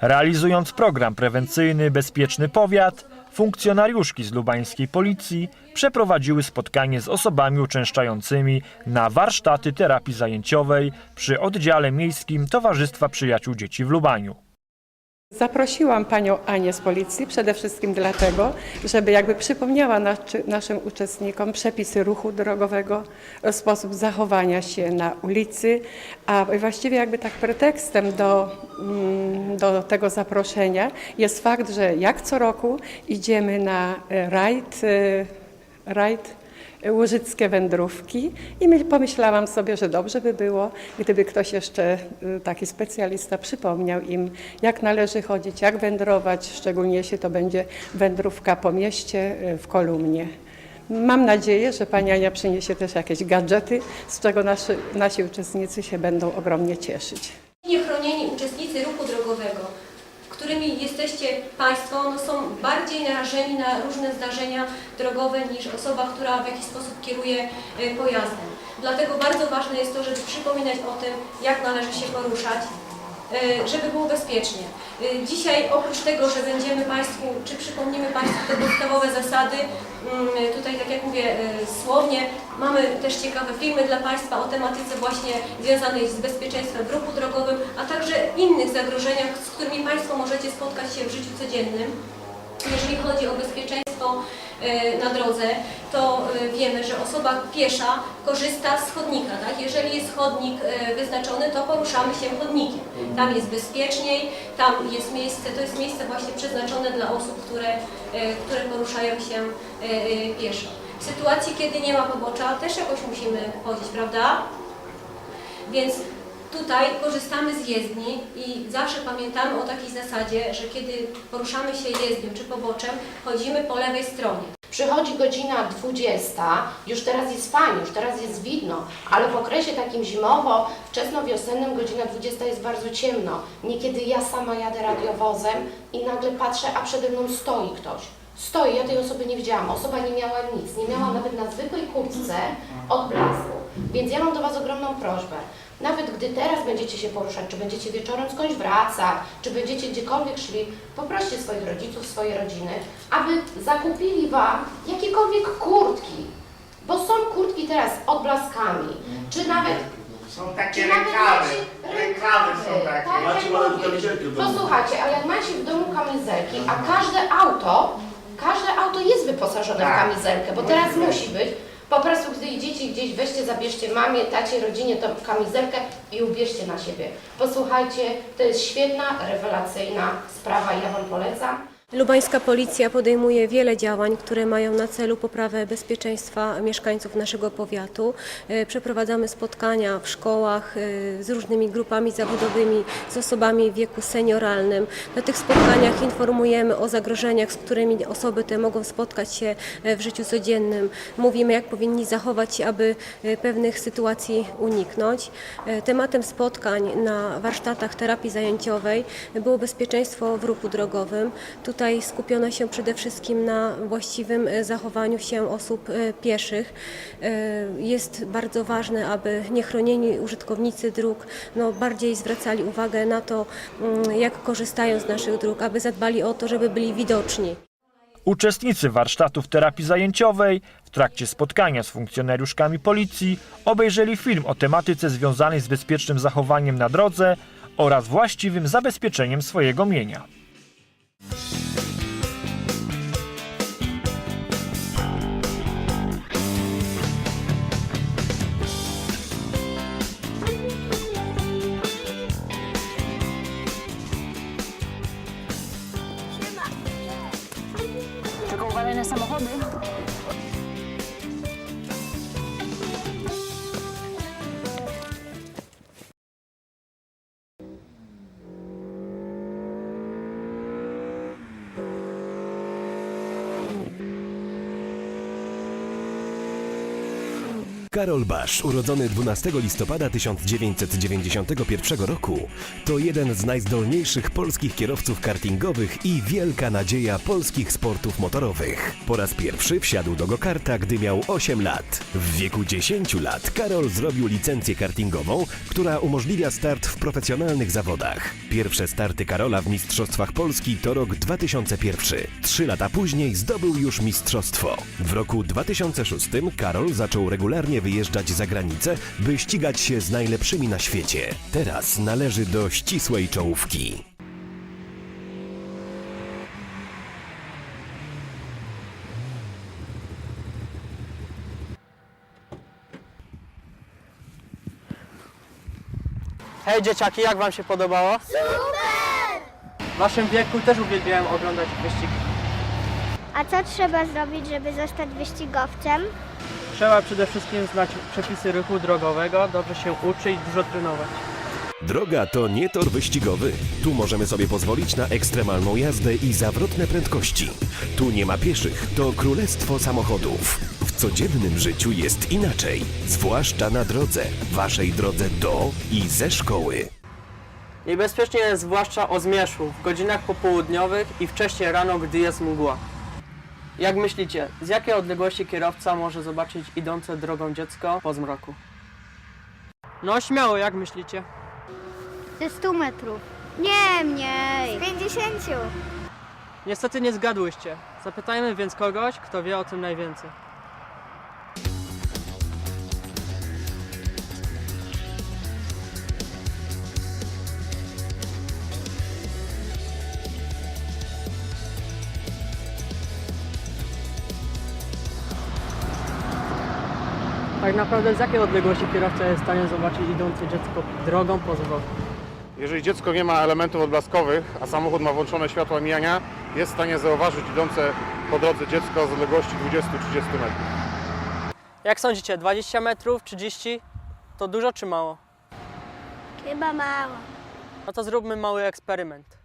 Realizując program prewencyjny Bezpieczny Powiat, funkcjonariuszki z lubańskiej policji przeprowadziły spotkanie z osobami uczęszczającymi na warsztaty terapii zajęciowej przy oddziale miejskim Towarzystwa Przyjaciół Dzieci w Lubaniu. Zaprosiłam panią Anię z policji przede wszystkim dlatego, żeby jakby przypomniała naszym uczestnikom przepisy ruchu drogowego, sposób zachowania się na ulicy, a właściwie jakby tak pretekstem do, mm, do tego zaproszenia jest fakt, że jak co roku idziemy na e, rajd, e, rajd łużyckie wędrówki i my- pomyślałam sobie, że dobrze by było, gdyby ktoś jeszcze y, taki specjalista przypomniał im, jak należy chodzić, jak wędrować, szczególnie jeśli to będzie wędrówka po mieście y, w kolumnie. Mam nadzieję, że pani Ania przyniesie też jakieś gadżety, z czego nasi, nasi uczestnicy się będą ogromnie cieszyć. Niechronieni uczestnicy ruchu drogowego, którymi jesteście Państwo, no są bardziej narażeni na różne zdarzenia drogowe niż osoba, która w jakiś sposób kieruje e, pojazdem. Dlatego bardzo ważne jest to, żeby przypominać o tym, jak należy się poruszać, żeby było bezpiecznie. E, Dzisiaj oprócz tego, że będziemy Państwu, czy przypomnimy Państwu te podstawowe zasady, mm, tutaj tak jak mówię e, słownie, mamy też ciekawe filmy dla Państwa o tematyce właśnie związanej z bezpieczeństwem w ruchu drogowym, a także innych zagrożeniach, z którymi Państwo możecie spotkać się w życiu codziennym. Jeżeli chodzi o bezpieczeństwo e, na drodze, to e, wiemy, że osoba piesza korzysta z chodnika. Tak? Jeżeli jest chodnik e, wyznaczony, to poruszamy się chodnikiem. Tam jest bezpieczniej, tam jest miejsce, to jest miejsce właśnie przeznaczone dla osób, które, które poruszają się pieszo. W sytuacji, kiedy nie ma pobocza, też jakoś musimy chodzić, prawda? Więc tutaj korzystamy z jezdni i zawsze pamiętamy o takiej zasadzie, że kiedy poruszamy się jezdnią czy poboczem, chodzimy po lewej stronie. Przychodzi godzina 20, już teraz jest fajnie, już teraz jest widno, ale w okresie takim zimowo, wczesnowiosennym godzina 20 jest bardzo ciemno. Niekiedy ja sama jadę radiowozem i nagle patrzę, a przede mną stoi ktoś. Stoi, ja tej osoby nie widziałam, osoba nie miała nic, nie miała nawet na zwykłej kurtce od blasku. Więc ja mam do Was ogromną prośbę. Nawet gdy teraz będziecie się poruszać, czy będziecie wieczorem skądś wracać, czy będziecie gdziekolwiek szli, poproście swoich rodziców, swoje rodziny, aby zakupili Wam jakiekolwiek kurtki. Bo są kurtki teraz z odblaskami, czy nawet Są takie Czy nawet rękawy. macie Rękawy są takie. Tak, Macie jak małe mówię. kamizelki w domu. Posłuchajcie, ale jak macie w domu kamizelki, a każde auto, każde auto jest wyposażone w Tak. kamizelkę, bo Musi teraz być. musi być. Po prostu gdy idziecie gdzieś, weźcie, zabierzcie mamie, tacie, rodzinie tą kamizelkę i ubierzcie na siebie. Posłuchajcie, to jest świetna, rewelacyjna sprawa ja Wam polecam. Lubańska Policja podejmuje wiele działań, które mają na celu poprawę bezpieczeństwa mieszkańców naszego powiatu. E, Przeprowadzamy spotkania w szkołach e, z różnymi grupami zawodowymi, z osobami w wieku senioralnym. Na tych spotkaniach informujemy o zagrożeniach, z którymi osoby te mogą spotkać się e, w życiu codziennym. Mówimy, jak powinni zachować się, aby pewnych sytuacji uniknąć. Tematem spotkań na warsztatach terapii zajęciowej było bezpieczeństwo w ruchu drogowym. Tutaj skupiono się przede wszystkim na właściwym e, zachowaniu się osób e, pieszych. E, Jest bardzo ważne, aby niechronieni użytkownicy dróg no, bardziej zwracali uwagę na to, mm, jak korzystają z naszych dróg, aby zadbali o to, żeby byli widoczni. Uczestnicy warsztatów terapii zajęciowej w trakcie spotkania z funkcjonariuszkami policji obejrzeli film o tematyce związanej z bezpiecznym zachowaniem na drodze oraz właściwym zabezpieczeniem swojego mienia. Karol Basz, urodzony 12 listopada 1991 roku, to jeden z najzdolniejszych polskich kierowców kartingowych i wielka nadzieja polskich sportów motorowych. Po raz pierwszy wsiadł do go-karta, gdy miał 8 lat. W wieku 10 lat Karol zrobił licencję kartingową, która umożliwia start w profesjonalnych zawodach. Pierwsze starty Karola w Mistrzostwach Polski to rok 2001. Trzy lata później zdobył już mistrzostwo. W roku 2006 Karol zaczął regularnie wyjeżdżać za granicę, by ścigać się z najlepszymi na świecie. Teraz należy do ścisłej czołówki. Hej dzieciaki, jak wam się podobało? Super! W waszym wieku też uwielbiałem oglądać wyścigi. A co trzeba zrobić, żeby zostać wyścigowcem? Trzeba przede wszystkim znać przepisy ruchu drogowego, dobrze się uczyć, dużo trenować. Droga to nie tor wyścigowy. Tu możemy sobie pozwolić na ekstremalną jazdę i zawrotne prędkości. Tu nie ma pieszych, to królestwo samochodów. W codziennym życiu jest inaczej, zwłaszcza na drodze, waszej drodze do i ze szkoły. Niebezpiecznie jest zwłaszcza o zmierzchu, w godzinach popołudniowych i wcześniej rano, gdy jest mgła. Jak myślicie, z jakiej odległości kierowca może zobaczyć idące drogą dziecko po zmroku? No śmiało, jak myślicie? Ze 100 metrów. Nie mniej. Z 50. Niestety nie zgadłyście. Zapytajmy więc kogoś, kto wie o tym najwięcej. Tak naprawdę z jakiej odległości kierowca jest w stanie zobaczyć idące dziecko drogą po zwrotu? Jeżeli dziecko nie ma elementów odblaskowych, a samochód ma włączone światła mijania, jest w stanie zauważyć idące po drodze dziecko z odległości 20-30 metrów. Jak sądzicie, 20 metrów, 30? To dużo czy mało? Chyba mało. No to zróbmy mały eksperyment.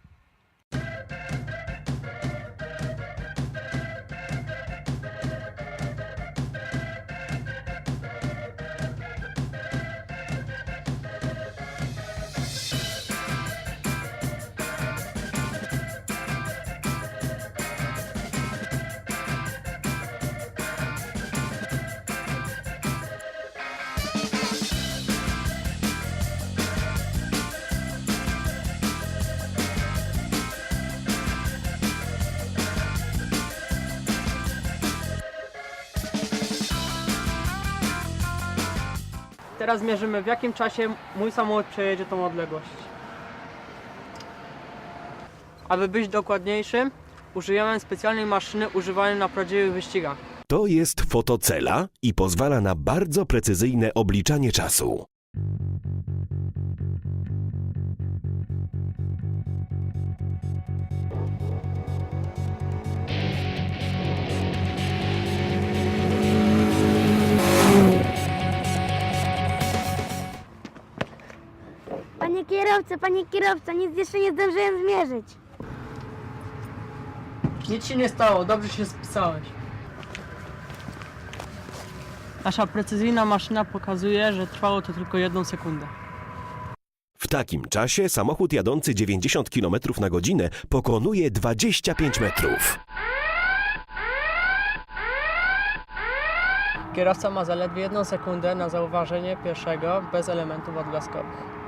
Teraz mierzymy w jakim czasie mój samochód przejedzie tą odległość. Aby być dokładniejszym, użyjemy specjalnej maszyny używanej na prawdziwych wyścigach. To jest fotocela i pozwala na bardzo precyzyjne obliczanie czasu. Kierowco, panie kierowco, nic jeszcze nie zdążyłem zmierzyć. Nic się nie stało, dobrze się spisałeś. Nasza precyzyjna maszyna pokazuje, że trwało to tylko jedną sekundę. W takim czasie samochód jadący 90 km na godzinę pokonuje 25 metrów. Kierowca ma zaledwie jedną sekundę na zauważenie pierwszego bez elementów odblaskowych.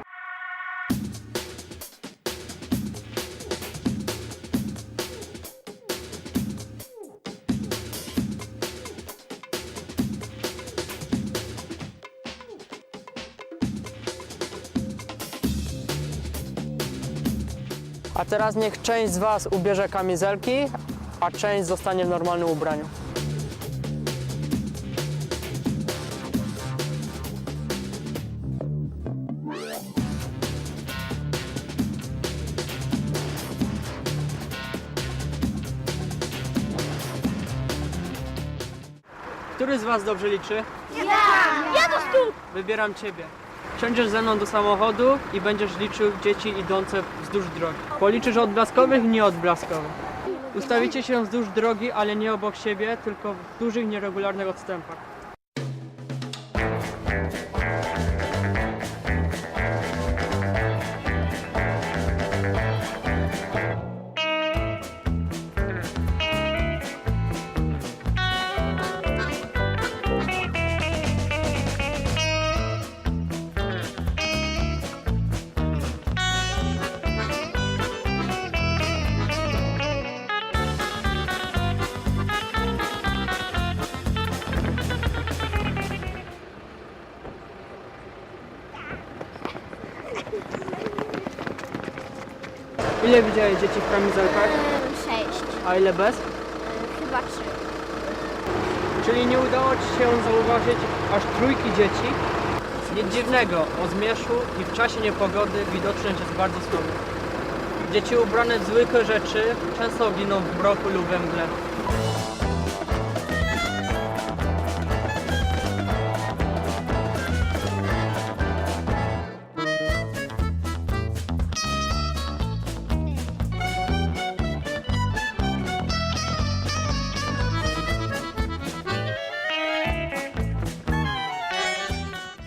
A teraz niech część z Was ubierze kamizelki, a część zostanie w normalnym ubraniu. Który z Was dobrze liczy? Ja! Ja to stóp! Wybieram Ciebie. Wsiądziesz ze mną do samochodu i będziesz liczył dzieci idące wzdłuż drogi. Policzysz odblaskowych i nieodblaskowych. Ustawicie się wzdłuż drogi, ale nie obok siebie, tylko w dużych, nieregularnych odstępach. Ile widziałeś dzieci w kamizelkach? Sześć. A ile bez? Chyba trzy. Czyli nie udało Ci się zauważyć aż trójki dzieci? Nic dziwnego, o zmierzchu i w czasie niepogody widoczność jest bardzo słaba. Dzieci ubrane w zwykłe rzeczy często giną w mroku lub we mgle.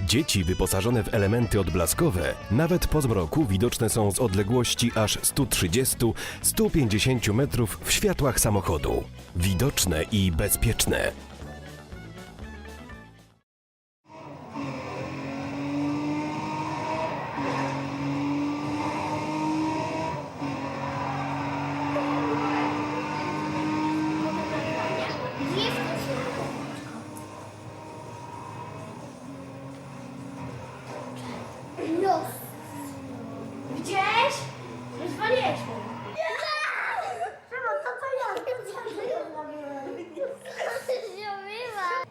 Dzieci wyposażone w elementy odblaskowe nawet po zmroku widoczne są z odległości aż 130-150 metrów w światłach samochodu. Widoczne i bezpieczne.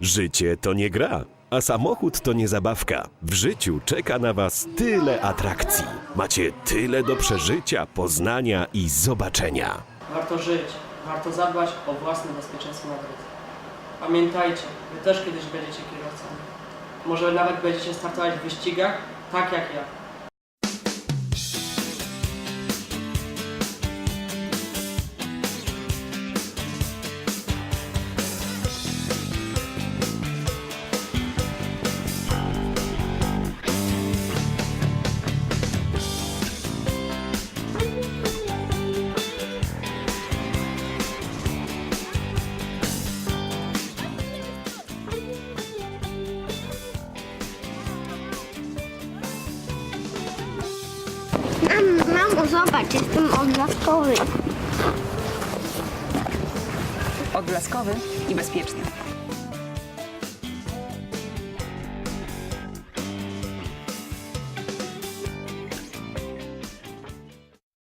Życie to nie gra, a samochód to nie zabawka. W życiu czeka na Was tyle atrakcji. Macie tyle do przeżycia, poznania i zobaczenia. Warto żyć, warto zadbać o własne bezpieczeństwo na drodze. Pamiętajcie, Wy też kiedyś będziecie kierowcami. Może nawet będziecie startować w wyścigach, tak jak ja. Zobacz, jestem odblaskowy. Odblaskowy i bezpieczny.